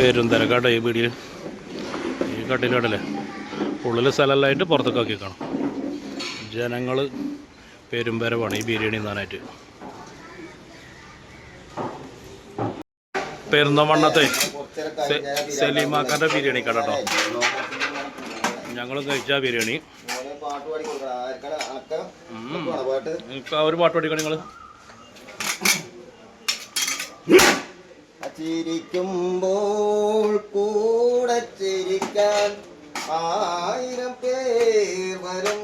പെരുന്തരക്കാട്ടെ ഈ പീടിയിൽ ഈ കട്ടിലടല്ലേ ഉള്ളിൽ സ്ഥലമല്ലായിട്ട് പുറത്തൊക്കെ കാണും. ജനങ്ങൾ പെരുമ്പരവാണ് ഈ ബിരിയാണി തിന്നാനായിട്ട്. പെരുന്തമണ്ണത്തെ സലീമാക്കാന്റെ ബിരിയാണി കട കേട്ടോ. ഞങ്ങളും കഴിച്ച ബിരിയാണി. ഒരു പാട്ട് പഠിക്കണം നിങ്ങൾ ചിരിക്കുമ്പോൾ കൂടെ ചിരിക്കാൻ ആയിരം പേർ വരും.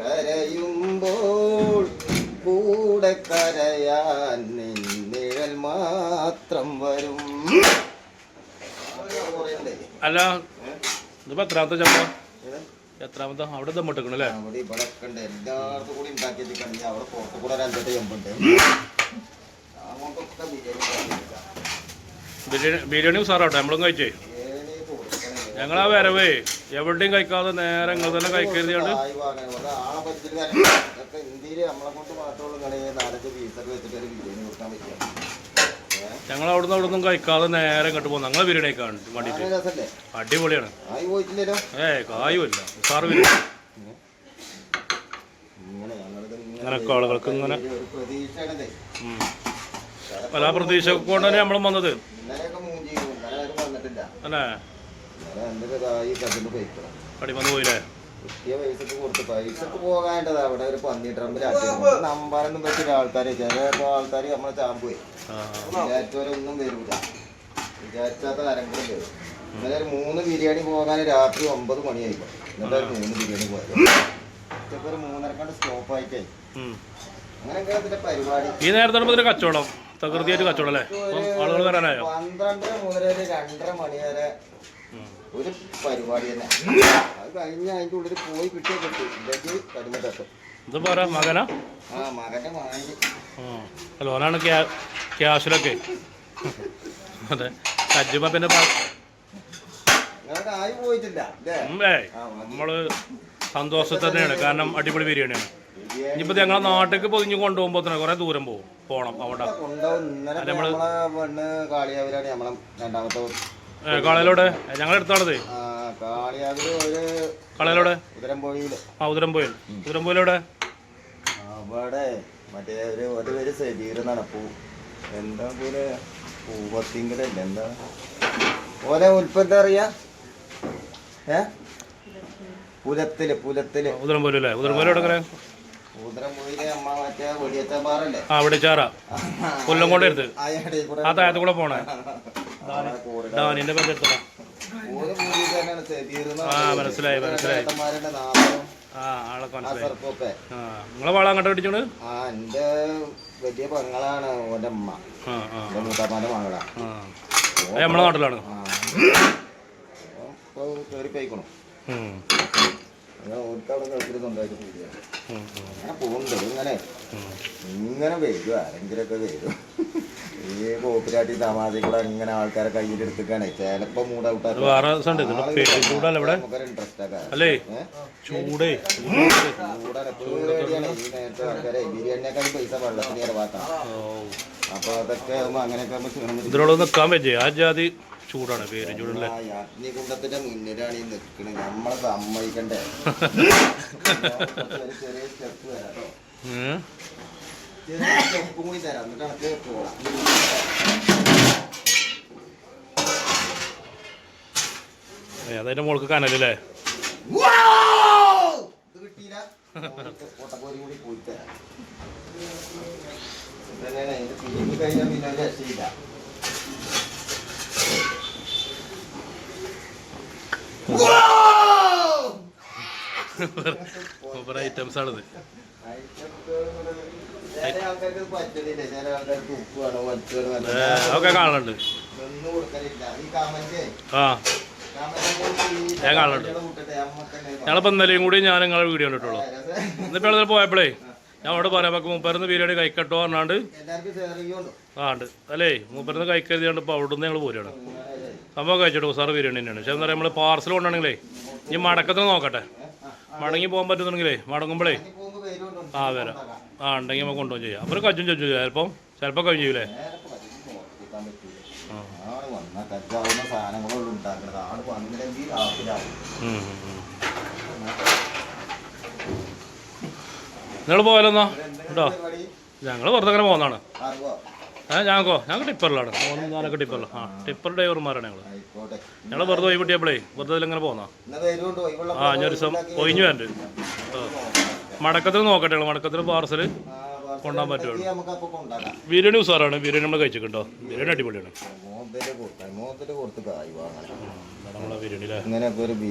കരയുമ്പോൾ കൂടെ കരയാൻ നിന്നിഴൽ മാത്രം വരും. അല്ല എത്രാമത്തെ ചപ്പ? എത്രാമത്തെ? അവിടെ ദമ്മിട്ടിക്കണം അല്ലേ? അവിടെ ഇവിടെ ഉണ്ട്. എല്ലായിടത്തും കൂടി ഉണ്ടാക്കിയത് കണ്ടി അവിടെ പുറത്തു കൂടെ അഞ്ചെട്ട് ചെമ്പുണ്ട് അങ്ങോട്ടൊക്കെ ബിരിയാണി. ബിരിയാണി ബിരിയാണി ഉസാറാട്ടെ നമ്മളും കഴിച്ചേ. ഞങ്ങളാ വരവേ. എവിടെയും കഴിക്കാതെ നേരെ നിങ്ങൾ തന്നെ കഴിക്കരുത് ഞങ്ങൾ അവിടുന്ന് അവിടെ നിന്നും കഴിക്കാതെ നേരെ ഇങ്ങോട്ട് പോകും ഞങ്ങളെ ബിരിയാണി കഴിക്കാൻ വേണ്ടിയിട്ട്. അടിപൊളിയാണ്. ഏ കായുമില്ല. സാറ് ബിരിയാണി. ആളുകൾക്ക് ഇങ്ങനെ. പല പ്രതീക്ഷ കൊണ്ടാണ് നമ്മളും വന്നത്. അല്ലേ? ഇന്നലെ എന്റെ ഇതായി കണ്ടിട്ട് പോയിക്കണം അടിമന്ന് പോയില്ലേ? കിട്ടിയ പൈസക്ക് കൊടുത്ത് പൈസക്ക് പോകാണ്ടത്. അവിടെ ഒരു പന്നി ആൾക്കാര്. നമ്മളെ ചാമ്പ് ആ വിചാരിച്ചവരൊന്നും വരൂല. വിചാരിച്ചാത്ത ആരെങ്കിലും വരും. ഇന്നലെ ഒരു മൂന്ന് ബിരിയാണി പോകാൻ രാത്രി ഒമ്പത് മണിയായിപ്പോ ഒരു മൂന്ന് ബിരിയാണി പോയത്. ഉച്ചയ്ക്ക് ഒരു മൂന്നരക്കാണ്ട് സ്റ്റോപ്പ് ആയിട്ടേ. അങ്ങനെയൊക്കെ പരിപാടി. ഈ കച്ചവടം? തകൃതിയായിട്ട് കച്ചവടം അല്ലേ? ആളുകൾ വരാനായോ? പന്ത്രണ്ട് മുതൽ രണ്ടര മണി വരെ ഒരു പരിപാടി തന്നെ. അത് കഴിഞ്ഞ് അതിന്റെ ഉള്ളിൽ പോയി കിട്ടിയ കിട്ടി. ഇല്ലെങ്കിൽ കടുമ തട്ടും. ഇത് പോരാ മകനാ? ആ മകന്റെ വാങ്ങി ലോനാണ് ക്യാഷിലൊക്കെ. അതെ സജ്ജുമ പിന്നെ ആയി പോയിട്ടില്ല നമ്മൾ സന്തോഷത്തിൽ തന്നെയാണ്. കാരണം അടിപൊളി ബിരിയാണിയാണ്. ഇനിയിപ്പോൾ ഞങ്ങളെ നാട്ടിലേക്ക് പൊതിഞ്ഞ് കൊണ്ടുപോകുമ്പോൾ തന്നെ കുറേ ദൂരം പോകും. പോകണം അവിടെ. നമ്മളെ പെണ്ണ് കാളിയാവിലാണ് നമ്മളെ രണ്ടാമത്തെ കാളയിലൂടെ? കാളിയാവിൽ ഒരു കാളയിലൂടെ? ആ ഉദരംപോയിൽ. ഉദരംപോയിലൂടെ അവിടെ മറ്റേ ഒരു ഒരു പേര് എന്നാണ്. പൂ എന്താ പോലെ പൂവത്തിങ്കലല്ല? എന്താ? ഓലെ ഉൽപ്പന്നം അറിയാ? ഏ? പുലത്തിൽ പുലത്തിൽ. ഉദരംപോയിലും അല്ലേ ആ കൊല്ലം കൊണ്ട് എടുത്ത് ആ താഴത്ത് കൂടെ പോണേ. ഡാനിന്റെ പേര് ആ മനസ്സിലായി മനസ്സിലായി ആ ആളെ മനസ്സിലായി ആ നിങ്ങളെ വാള അങ്ങോട്ട് അടിച്ചോണ്ട് ആ എന്റെ വലിയ പെങ്ങളാണ് ഓന്റെ അമ്മ മൂത്താപ്പാന്റെ മകളാ നമ്മളെ നാട്ടിലാണ് ഇപ്പൊ കയറി പോയിക്കണു ഉം. അങ്ങനെ ഓർക്ക് അവിടെ ഗൾഫിൽ സ്വന്തമായിട്ട് ഉം, അങ്ങനെ പോകുന്നുണ്ട് ഇങ്ങനെ. ഇങ്ങനെ വരും ആരെങ്കിലൊക്കെ വരും. ഈ പോപ്പിലാട്ടി തമാശ കൂടെ ഇങ്ങനെ ആൾക്കാരെ കയ്യിലെടുത്തിക്കാണ് ചിലപ്പോ മൂഡ് ഔട്ട് ആൾക്കാരെ ബിരിയാണിനേക്കാൾ പൈസ വെള്ളത്തിന് ചെലവാക്കണം അപ്പൊ അതൊക്കെ അങ്ങനെയൊക്കെ. ഇതിനോട് നിൽക്കാൻ പറ്റേ ആ ജാതി ചൂടാണ് പേര് ചൂടല്ലേ അഗ്നികുണ്ടത്തിന്റെ മുന്നിലാണ് ഈ നമ്മളെ സമ്മതിക്കണ്ടേ? ഒരു ചെറിയ സ്റ്റെപ്പ് തരാം കേട്ടോ ഉം. ചെറിയ സ്റ്റെപ്പും കൂടി തരാം എന്നിട്ട് നമുക്ക് പോവാം അതതിന്റെ മോൾക്ക് കനലല്ലേ? കിട്ടിയില്ല കൂടി പോയി തരാം കഴിഞ്ഞാൽ പിന്നെ രക്ഷയില്ല വച്ച് ഐറ്റംസ് ആണിത്. ഒക്കെ കാണുന്നുണ്ട് ആ. ഞാൻ കാണുന്നുണ്ട്. ഞങ്ങളിപ്പോൾ ഇന്നലെയും കൂടി ഞാൻ നിങ്ങളെ വീഡിയോ കണ്ടിട്ടുള്ളൂ. എന്നിപ്പോൾ ഞങ്ങൾ പോയപ്പോഴേ ഞാൻ അവിടെ പറയാം നമുക്ക് മൂപ്പരുന്ന് ബിരിയാണി കഴിക്കട്ടോ പറഞ്ഞാണ്ട്. ആ ഉണ്ട്. അല്ലേ മൂപ്പരുന്ന് കഴിക്കരുതാണ്ട് ഇപ്പോൾ അവിടെ നിന്ന് ഞങ്ങൾ പോരുകയാണ് സംഭവം കഴിച്ചിട്ട് സാർ ബിരിയാണി തന്നെയാണ്. പക്ഷേ എന്താ പറയുക നമ്മൾ പാർസൽ കൊണ്ടാണെങ്കിലേ ഇനി മടക്കത്തിന് നോക്കട്ടെ. മടങ്ങി പോകാൻ പറ്റുന്നുണ്ടെങ്കിലേ മടങ്ങുമ്പോഴേ ആ വരാം. ആ ഉണ്ടെങ്കിൽ നമുക്ക് കൊണ്ടുപോകും ചെയ്യാം. അപ്പോൾ കജ്ജും ചോദിച്ചു ചിലപ്പം ചിലപ്പോൾ കഴിഞ്ഞു ചെയ്യൂലേ? നിങ്ങൾ പോയാലെന്നാ കേട്ടോ ഞങ്ങൾ വെറുതെ അങ്ങനെ പോകുന്നതാണ്. ഏ ഞങ്ങൾക്കോ ഞങ്ങൾ ടിപ്പറിലാണ് മൂന്നും ഞാനൊക്കെ ടിപ്പറിൽ ആ ടിപ്പർ ഡ്രൈവർമാരാണ് ഞങ്ങൾ ഞങ്ങൾ വെറുതെ പോയി കിട്ടിയപ്പോഴേ വെറുതെ ഇങ്ങനെ ഇവളുടെ ആ ഞാൻ ഒരു ദിവസം ഒഴിഞ്ഞു വേണ്ട മടക്കത്തിൽ നോക്കട്ടെ മടക്കത്തിൽ പാർസൽ കൊണ്ടുപോകാൻ പറ്റുള്ളൂ. ബിരിയാണി ഉസാറാണ്. ബിരിയാണി നമ്മൾ കഴിച്ചിട്ടുണ്ടോ? ബിരിയാണി അടിപൊളിയാണ്.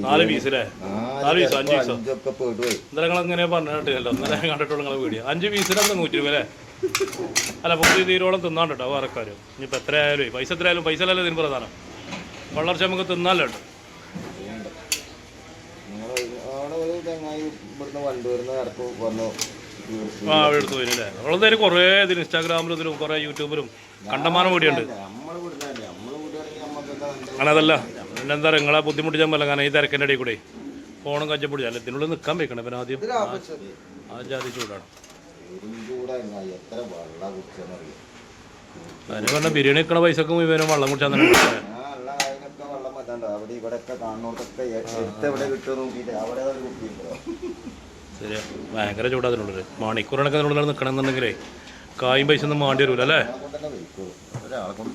നാല് ബിരിയാണി പീസ് അല്ലേ നാല് പീസ് അഞ്ച് പീസോ ഇന്നലെ പറഞ്ഞിട്ടില്ലല്ലോ. ഇന്നലെ കണ്ടിട്ടുള്ള വീഡിയോ. അഞ്ച് പീസിനൊക്കെ നൂറ്റി രൂപ അല്ലേ അല്ല പുതിയ തീരോളം തിന്നാണ്ട് കേട്ടോ വേറെക്കാരും. ഇനിയിപ്പോൾ എത്ര ആയാലും പൈസ എത്ര ആയാലും പൈസ അല്ലല്ലോ ഇതിന് പ്രധാനം? വളർച്ച നമുക്ക് തിന്നാലോ ഉണ്ട് ആ എടുത്ത് പോയില്ലേ നമ്മളെന്തായാലും കുറേ ഇതിൽ ഇൻസ്റ്റാഗ്രാമിലും ഇതിലും കുറേ യൂട്യൂബിലും കണ്ടമാനം കൂടിയുണ്ട്? അങ്ങനെ അതല്ല. പിന്നെ എന്താ പറയുക നിങ്ങളെ ബുദ്ധിമുട്ടിച്ചാൽ പറ്റില്ല കാരണം ഈ തിരക്കിന്റെ ഇടയിൽ കൂടെ. ഫോണും കച്ചപ്പിടിച്ച അല്ല? ഇതിനുള്ളിൽ നിൽക്കാൻ വെക്കണം പിന്നെ ആദ്യം. ആ ജാതി ചൂടാണ്. എത്ര വെള്ളം കുടിച്ചെന്നറിയും അതിന് പറഞ്ഞ ബിരിയാണി വെക്കണ പൈസക്ക് മുഴുവനും വെള്ളം കുടിച്ചാൽ തന്നെ വെള്ളം പറ്റാണ്ട് അവിടെ ഇവിടെയൊക്കെ കാണുന്നോടത്തൊക്കെ എടുത്ത് എവിടെ കിട്ടുമോ നോക്കിയിട്ട് അവിടെ ഒരു കുപ്പിയുണ്ടോ ശരിയാ ഭയങ്കര ചൂടാ അതിനുള്ളിൽ മണിക്കൂറിനൊക്കെ അതിനുള്ളിൽ നിൽക്കണമെന്നുണ്ടെങ്കിലേ കായും പൈസ ഒന്നും മാണ്ടി വരൂല അല്ലേ? ഒരാളെ കൊണ്ട്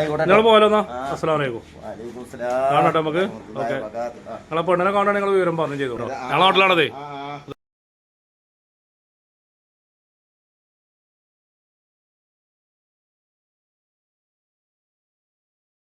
ഇവിടെ നിങ്ങൾ പോയാലോ അസ്സലാം വലൈക്കും കാണട്ടെ നമുക്ക്. ഓക്കെ. നിങ്ങളെ പെണ്ണിനെ കാണുകയാണെങ്കിൽ നിങ്ങൾ വിവരം പറഞ്ഞു ചെയ്തോളൂ ഞങ്ങളെ നാട്ടിലാണതേ.